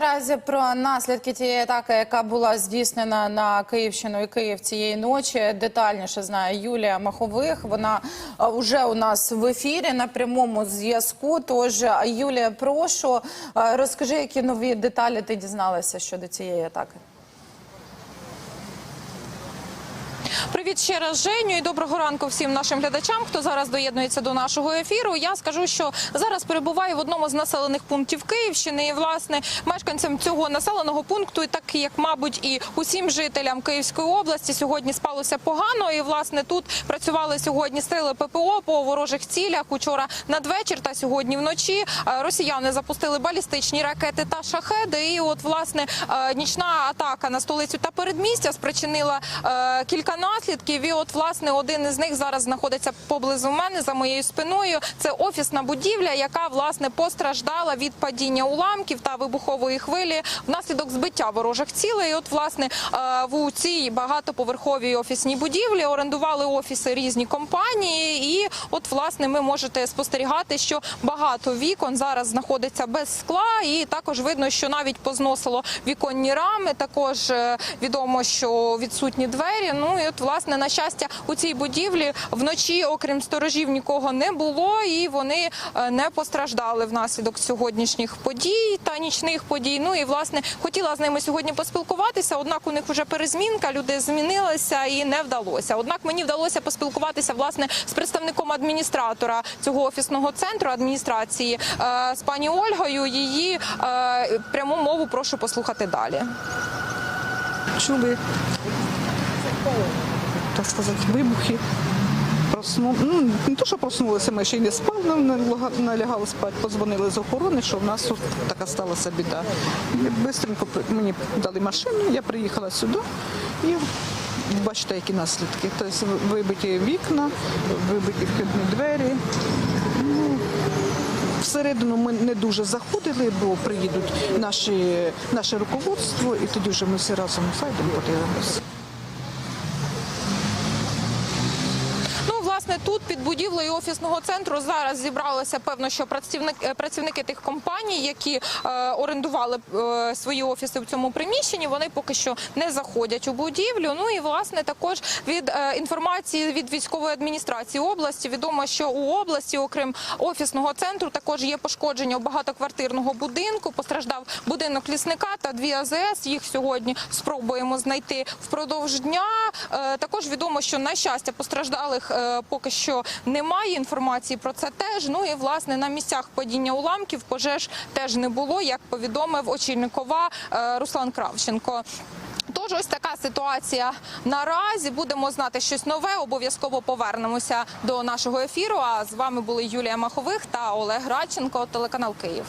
Наразі про наслідки тієї атаки, яка була здійснена на Київщину і Київ цієї ночі, детальніше знає Юлія Махових. Вона вже у нас в ефірі на прямому зв'язку. Тож, Юлія, прошу е, розкажи, які нові деталі ти дізналася щодо цієї атаки. Привіт ще раз, Женю, і доброго ранку всім нашим глядачам, хто зараз доєднується до нашого ефіру. Я скажу, що зараз перебуваю в одному з населених пунктів Київщини. І власне мешканцям цього населеного пункту, і так як, мабуть, і усім жителям Київської області сьогодні спалося погано. І власне тут працювали сьогодні сили ППО по ворожих цілях. Учора надвечір та сьогодні вночі е, росіяни запустили балістичні ракети та шахеди. І от власне е, нічна атака на столицю та передмістя спричинила е, кілька наслідків. І от власне один із них зараз знаходиться поблизу мене за моєю спиною. Це офісна будівля, яка власне постраждала від падіння уламків та вибухової хвилі внаслідок збиття ворожих цілей. І От власне е, в цій багатоповерховій офісній будівлі орендували офіси різні компанії. І от власне ми можете спостерігати, що багато вікон зараз знаходиться без скла, і також видно, що навіть позносило віконні рами. Також е, відомо, що відсутні двері. Ну і от власне на щастя у цій будівлі вночі, окрім сторожів, нікого не було, і вони е, не постраждали внаслідок сьогоднішніх подій та нічних подій. Ну і власне хотіла з ними сьогодні поспілкуватися. Однак у них вже перезмінка, люди змінилися і не вдалося. Однак мені вдалося поспілкуватися власне з представником адміністратора цього офісного центру адміністрації е, з пані Ольгою. Її е, пряму мову прошу послухати далі. чули, так сказати, вибухи. Просну... Ну, не то, що проснулися, ми ще й не спали, нам не лягали спати, позвонили з охорони, що в нас тут така сталася біда. Бистренько мені дали машину, я приїхала сюди і бачите, які наслідки. Тобто вибиті вікна, вибиті вхідні двері. Ну, Всередину ми не дуже заходили, бо приїдуть наші, наше руководство, і тоді вже ми всі разом зайдемо, подивимося. Ну, власне, тут під будівлею офісного центру зараз зібралися певно, що працівник, е, працівники тих компаній, які е, орендували е, свої офіси в цьому приміщенні. Вони поки що не заходять у будівлю. Ну і власне також від е, інформації від військової адміністрації області відомо, що у області, окрім офісного центру, також є пошкодження багатоквартирного будинку. Постраждав будинок лісника та дві АЗС. Їх сьогодні спробуємо знайти впродовж дня. Е, Також відомо, що на щастя постраждалих е, поки що немає. Інформації про це теж. Ну і власне на місцях падіння уламків пожеж теж не було, як повідомив очільник ОВА е, Руслан Кравченко. Тож ось така ситуація наразі. Будемо знати щось нове. Обов'язково повернемося до нашого ефіру. А з вами були Юлія Махових та Олег Радченко, телеканал Київ.